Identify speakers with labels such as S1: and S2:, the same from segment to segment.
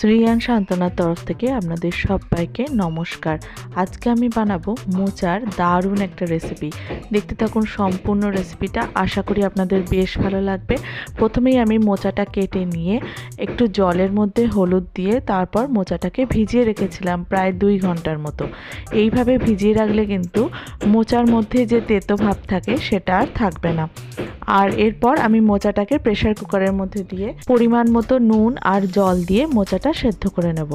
S1: শ্রীয়ান সান্ত্বনার তরফ থেকে আপনাদের সবাইকে নমস্কার। আজকে আমি বানাবো মোচার দারুণ একটা রেসিপি দেখতে থাকুন সম্পূর্ণ রেসিপিটা আশা করি আপনাদের বেশ ভালো লাগবে। প্রথমেই আমি মোচাটা কেটে নিয়ে একটু জলের মধ্যে হলুদ দিয়ে তারপর মোচাটাকে ভিজিয়ে রেখেছিলাম প্রায় দুই ঘণ্টার মতো। এইভাবে ভিজিয়ে রাখলে কিন্তু মোচার মধ্যে যে তেতো ভাব থাকে সেটা আর থাকবে না। আর এরপর আমি মোচাটাকে প্রেশার কুকারের মধ্যে দিয়ে পরিমাণ মতো নুন আর জল দিয়ে মোচাটা সেদ্ধ করে নেব।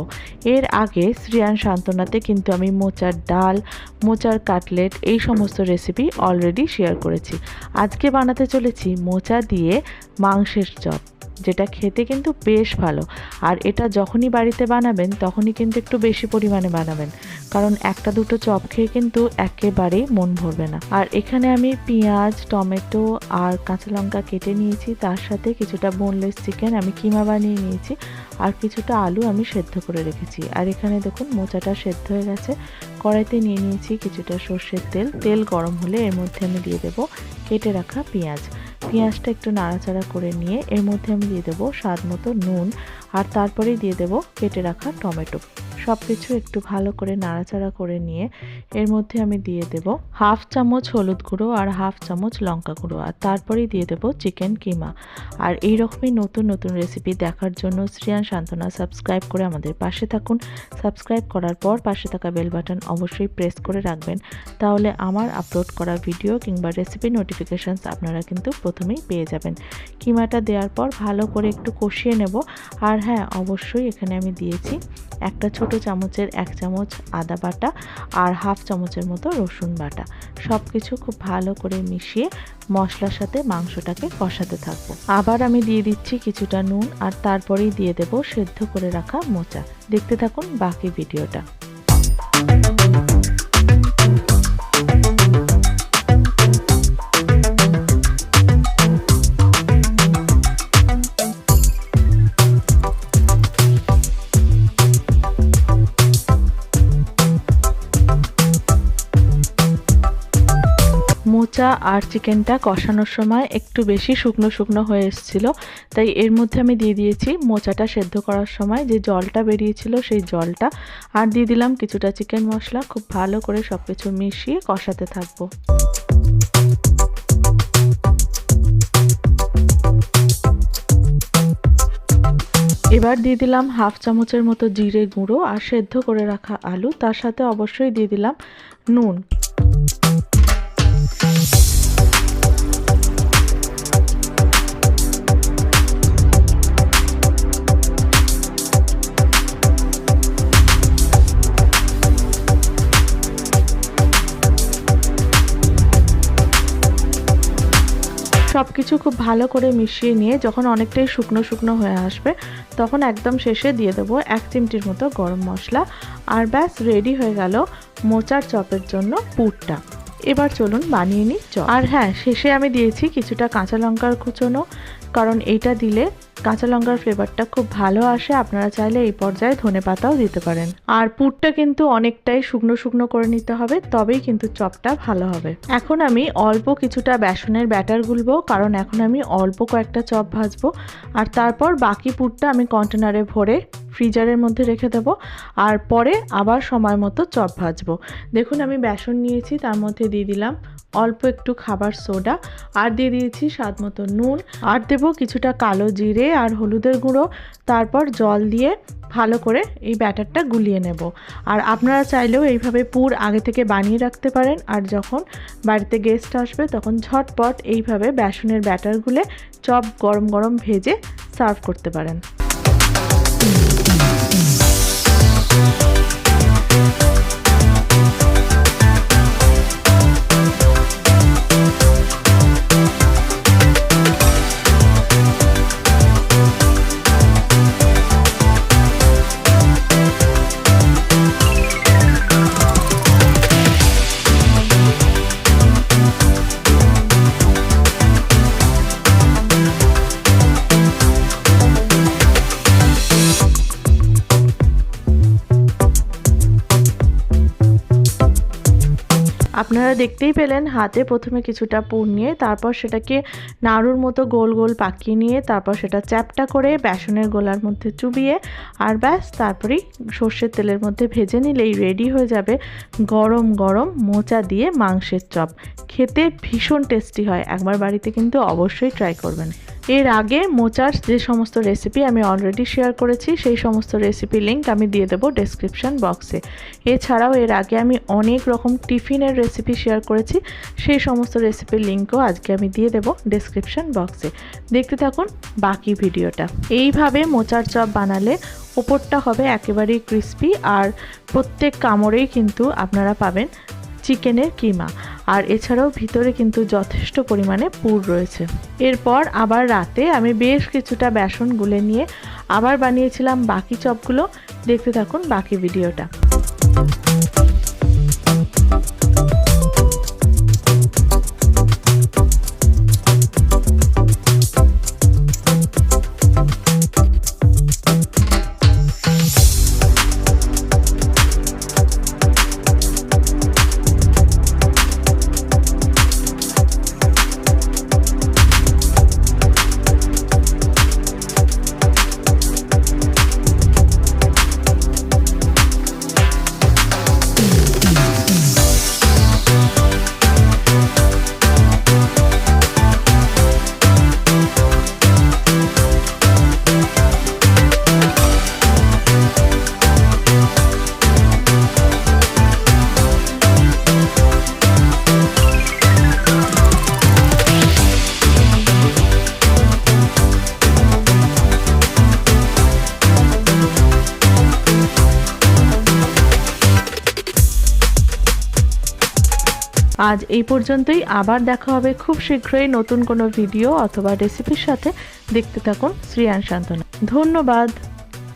S1: এর আগে শ্রিয়ান সান্ত্বনাতে কিন্তু আমি মোচার ডাল, মোচার কাটলেট এই সমস্ত রেসিপি অলরেডি শেয়ার করেছি। আজকে বানাতে চলেছি মোচা দিয়ে মাংসের চপ। যেটা খেতে কিন্তু বেশ ভালো। আর এটা যখনই বাড়িতে বানাবেন, তখনই কিন্তু একটু বেশি পরিমাণে বানাবেন। কারণ একটা দুটো চপ খেয়ে কিন্তু একেবারেই মন ভরবে না। আর এখানে আমি পেঁয়াজ, টমেটো আর কাঁচা লঙ্কা কেটে নিয়েছি। তার সাথে কিছুটা বোনলেস চিকেন আমি কিমা বানিয়ে নিয়েছি। আর কিছুটা আলু আমি সেদ্ধ করে রেখেছি। আর এখানে দেখুন, মোচাটা সেদ্ধ হয়ে গেছে। কড়াইতে নিয়ে নিয়েছি কিছুটা সর্ষের তেল। তেল গরম হলে এর মধ্যে আমি দিয়ে দেবো কেটে রাখা পেঁয়াজ। পেঁয়াজটা একটু নাড়াচাড়া করে নিয়ে এর মধ্যে আমি দিয়ে দেবো স্বাদ মতো নুন আর তারপরেই দিয়ে দেবো কেটে রাখা টমেটো। সব কিছু একটু ভালো করে নাড়াচাড়া করে নিয়ে এর মধ্যে আমি দিয়ে দেব হাফ চামচ হলুদ গুঁড়ো আর হাফ চামচ লঙ্কা গুঁড়ো। আর তারপরেই দিয়ে দেব চিকেন কিমা। আর এই রকমই নতুন নতুন রেসিপি দেখার জন্য শ্রিয়ান সান্ত্বনা সাবস্ক্রাইব করে আমাদের পাশে থাকুন। সাবস্ক্রাইব করার পর পাশে থাকা বেল বাটন অবশ্যই প্রেস করে রাখবেন। তাহলে আমার আপলোড করা ভিডিও কিংবা রেসিপি নোটিফিকেশানস আপনারা কিন্তু প্রথমেই পেয়ে যাবেন। কিমাটা দেওয়ার পর ভালো করে একটু কষিয়ে নেব। আর হ্যাঁ অবশ্যই এখানে আমি দিয়েছি একটা ছোট চামচের এক চামচ আদা বাটা আর হাফ চামচের মতো রসুন বাটা। সব কিছু খুব ভালো করে মিশিয়ে মশলার সাথে মাংসটাকে কষাতে থাকব। আবার আমি দিয়ে দিচ্ছি কিছুটা নুন আর তারপরেই দিয়ে দেব সেদ্ধ করে রাখা মোচা। দেখতে থাকুন বাকি ভিডিওটা। আর চিকেনটা কষানোর সময় একটু বেশি শুকনো শুকনো হয়ে এসেছিল। তাই এর মধ্যে আমি দিয়ে দিয়েছি মোচাটা সেদ্ধ করার সময়। যে জলটা বেরিয়েছিল সেই জলটা। আর দিয়ে দিলাম কিছুটা চিকেন মশলা। খুব ভালো করে সব কিছু মিশিয়ে কষাতে থাকব। এবার দিয়ে দিলাম হাফ চামচের মতো জিরে গুঁড়ো আর সেদ্ধ করে রাখা আলু। তার সাথে অবশ্যই দিয়ে দিলাম নুন। সব কিছু খুব ভালো করে মিশিয়ে নিয়ে যখন অনেকটাই শুকনো শুকনো হয়ে আসবে, তখন একদম শেষে দিয়ে দেব এক চিমটির মতো গরম মশলা। আর ব্যাস রেডি হয়ে গেল মোচার চপের জন্য পুরটা। এবার চলুন বানিয়ে নিই চপ। আর হ্যাঁ শেষে আমি দিয়েছি কিছুটা কাঁচা লঙ্কার কুচোনো কারণ এইটা দিলে কাঁচা লঙ্কার ফ্লেভারটা খুব ভালো আসে, আপনারা চাইলে এই পর্যায়ে ধনে পাতাও দিতে পারেন। আর পুরটা কিন্তু অনেকটাই শুকনো শুকনো করে নিতে হবে, তবেই কিন্তু চপটা ভালো হবে। এখন আমি অল্প কিছুটা বেসনের ব্যাটার গুলবো, কারণ এখন আমি অল্প কয়েকটা চপ ভাজবো। আর তারপর বাকি পুরটা আমি কন্টেনারে ভরে ফ্রিজারের মধ্যে রেখে দেবো, আর পরে আবার সময় মতো চপ ভাজবো। দেখুন আমি বেসন নিয়েছি, তার মধ্যে দিয়ে দিলাম অল্প একটু খাবার সোডা, আর দিয়ে দিয়েছি স্বাদ মতো নুন, আর দেবো কিছুটা কালো জিরে আর হলুদের গুঁড়ো। তারপর জল দিয়ে ভালো করে এই ব্যাটারটা গুলিয়ে নেব। আর আপনারা চাইলেও এইভাবে পুর আগে থেকে বানিয়ে রাখতে পারেন, আর যখন বাড়িতে গেস্ট আসবে তখন ঝটপট এইভাবে বেসনের ব্যাটার গুলে চপ গরম গরম ভেজে সার্ভ করতে পারেন। আপনারা দেখতেই পেলেন হাতে প্রথমে কিছুটা পুর নিয়ে, তারপর সেটাকে নাড়ুর মতো গোল গোল পাকিয়ে নিয়ে, তারপর সেটা চ্যাপটা করে বেসনের গোলার মধ্যে চুবিয়ে, আর ব্যাস, তারপরেই সর্ষের তেলের মধ্যে ভেজে নিলেই রেডি হয়ে যাবে গরম গরম মোচা দিয়ে মাংসের চপ। খেতে ভীষণ টেস্টি হয়, একবার বাড়িতে কিন্তু অবশ্যই ট্রাই করবেন। এর আগে মোচার যে সমস্ত রেসিপি আমি অলরেডি শেয়ার করেছি, সেই সমস্ত রেসিপি লিঙ্ক আমি দিয়ে দেবো ডেসক্রিপশন বক্সে এছাড়াও এর আগে আমি অনেক রকম টিফিনের রেসিপি শেয়ার করেছি, সেই সমস্ত রেসিপির লিঙ্কও আজকে আমি দিয়ে দেবো ডেসক্রিপশন বক্সে দেখতে থাকুন বাকি ভিডিওটা এইভাবে মোচার চপ বানালে ওপরটা হবে একেবারেই ক্রিস্পি আর প্রত্যেক কামড়েই কিন্তু আপনারা পাবেন চিকেনের কিমা। আর এছাড়াও ভিতরে কিন্তু যথেষ্ট পরিমাণে পুর রয়েছে। এরপর আবার রাতে আমি বেশ কিছুটা বেসন গুলে নিয়ে আবার বানিয়েছিলাম বাকি চপগুলো। দেখতে থাকুন বাকি ভিডিওটা। আজ এই পর্যন্তই। আবার দেখা হবে খুব শীঘ্রই নতুন কোনো ভিডিও অথবা রেসিপির সাথে। দেখতে থাকুন শ্রিয়ান সান্ত্বনা ধন্যবাদ।